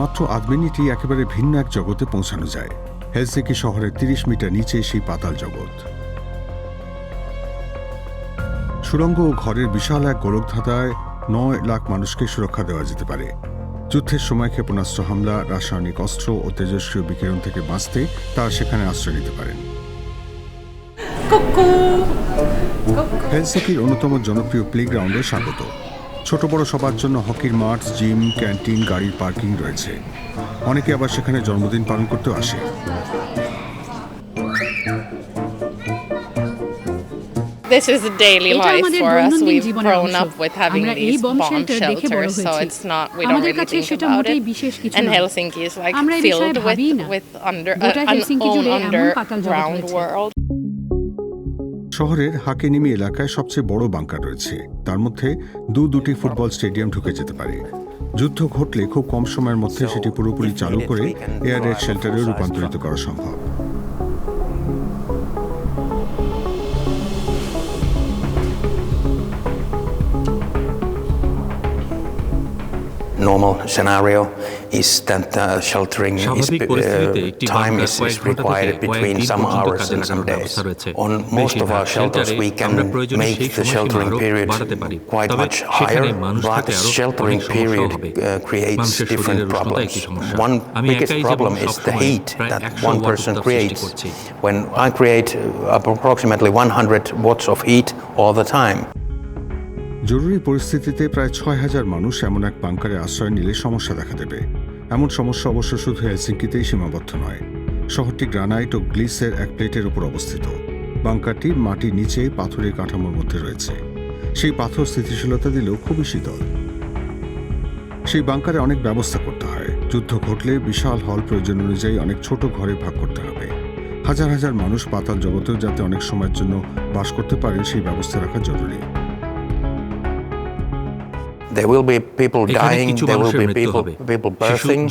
মাত্র আধ মিনিটই একেবারে ভিন্ন এক জগতে পৌঁছানো যায়। হেলসিকি শহরের তিরিশ মিটার নিচে সেই পাতাল জগৎ। সুড়ঙ্গ ও ঘরের বিশাল এক গোলকধাঁধায় নয় লাখ মানুষকে সুরক্ষা দেওয়া যেতে পারে। যুদ্ধের সময় ক্ষেপণাস্ত্র হামলা রাসায়নিক অস্ত্র ও তেজস্ক্রিয় বিকিরণ থেকে বাঁচতে তারা সেখানে আশ্রয় নিতে পারেন। হেলসিকির অন্যতম জনপ্রিয় প্লেগ্রাউন্ডে স্বাগত। ছোট বড় সবার জন্য হকির মাঠ জিম ক্যান্টিন গাড়ির পার্কিং রয়েছে অনেকে আবার সেখানে জন্মদিন পালন করতেও আসে This is a daily life for us. We've grown up with having these bomb shelters, so it's not. We don't really think about it. And Helsinki is like আমরা এই বিষয়ে filled with with under uh, an own জুড়ে এমন পাতাল জগৎ underground world. শহরের হাকিনিমি এলাকায় সবচেয়ে বড় বাংকার রয়েছে। তার মধ্যে দু দুটি ফুটবল স্টেডিয়াম ঢুকে যেতে পারে। যুদ্ধ ঘটলে খুব কম সময়ের মধ্যে সেটি পুরোপুরি চালু করে এয়ার রেড শেল্টারে রূপান্তরিত করা সম্ভব। normal scenario is that uh, sheltering is, uh, time is, is, required between some hours and some days. On most of our shelters, we can make the sheltering period quite much higher, but sheltering period uh, creates different problems. One biggest problem is the heat that one person creates. When I create approximately 100 watts of heat all the time. জরুরি পরিস্থিতিতে প্রায় ছয় হাজার মানুষ এমন এক বাংকারে আশ্রয় নিলে সমস্যা দেখা দেবে। এমন সমস্যা অবশ্য শুধু হেলসিঙ্কিতেই সীমাবদ্ধ নয়। শহরটি গ্রানাইট ও গ্লিসের এক প্লেটের উপর অবস্থিত। বাংকারটি মাটির নিচে পাথরের কাঠামোর মধ্যে রয়েছে। সেই পাথর স্থিতিশীলতা দিলেও খুবই শীতল। সেই বাংকারে অনেক ব্যবস্থা করতে হয়। যুদ্ধ ঘটলে বিশাল হল প্রয়োজন অনুযায়ী অনেক ছোট ঘরে ভাগ করতে হবে। হাজার হাজার মানুষ পাতাল জগতেও যাতে অনেক সময়ের জন্য বাস করতে পারেন, সেই ব্যবস্থা রাখা জরুরি। There will be people dying, there will be people, people birthing,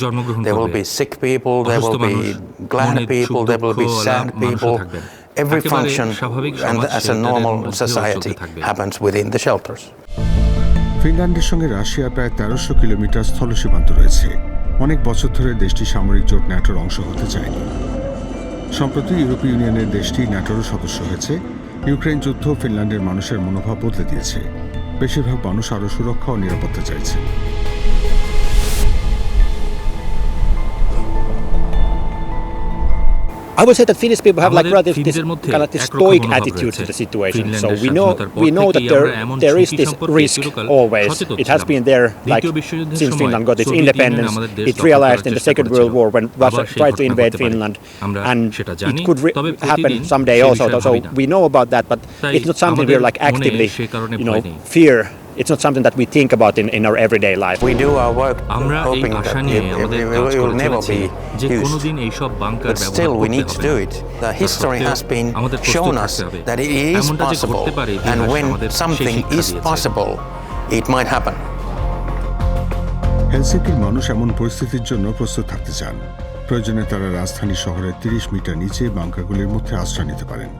there will be sick people, there will be glad people, there will be sad people. Every function and as a normal society happens within the shelters. ফিনল্যান্ডের সঙ্গে Russia প্রায় তেরোশো kilometre স্থল সীমান্ত রয়েছে অনেক বছর ধরে দেশটি সামরিক জোট ন্যাটোর অংশ হতে চায়নি সম্প্রতি ইউরোপীয় ইউনিয়নের দেশটি ন্যাটোরও সদস্য হয়েছে ইউক্রেন যুদ্ধ ফিনল্যান্ডের মানুষের মনোভাব বদলে দিয়েছে বেশিরভাগ মানুষ আরও সুরক্ষা ও নিরাপত্তা চাইছে। I would say that Finnish people have like relative this kind of this stoic attitude to the situation. So we know we know that there, there is this risk always. It has been there like since Finland got its independence. It realized in the Second World War when Russia tried to invade Finland, and it could happen someday also. So we know about that, but it's not something we're like actively, you know, fear It's not something that we think about in, in our everyday life. We do our work আমরা এই hoping Asha that নিয়ে it, it, আমাদের it কাজ will করে never চলেছি be যে used. কোনোদিন এইসব বাংকার But ব্যবহার still, we করতে need to হবে do না। it. তা The history সত্ত্বেও has been আমাদের প্রস্তুত shown us থাকতে হবে। that it is এমনটা যে possible, ঘটতে পারে and ইতিহাস when আমাদের সেই something শিক্ষা is দিয়েছে। possible, it might happen. হেলসিকির মানুষ এমন পরিস্থিতির জন্য প্রস্তুত থাকতে চান প্রয়োজনে তারা রাজধানী শহরের তিরিশ মিটার নিচে বাংকারগুলির মধ্যে আশ্রয় নিতে পারেন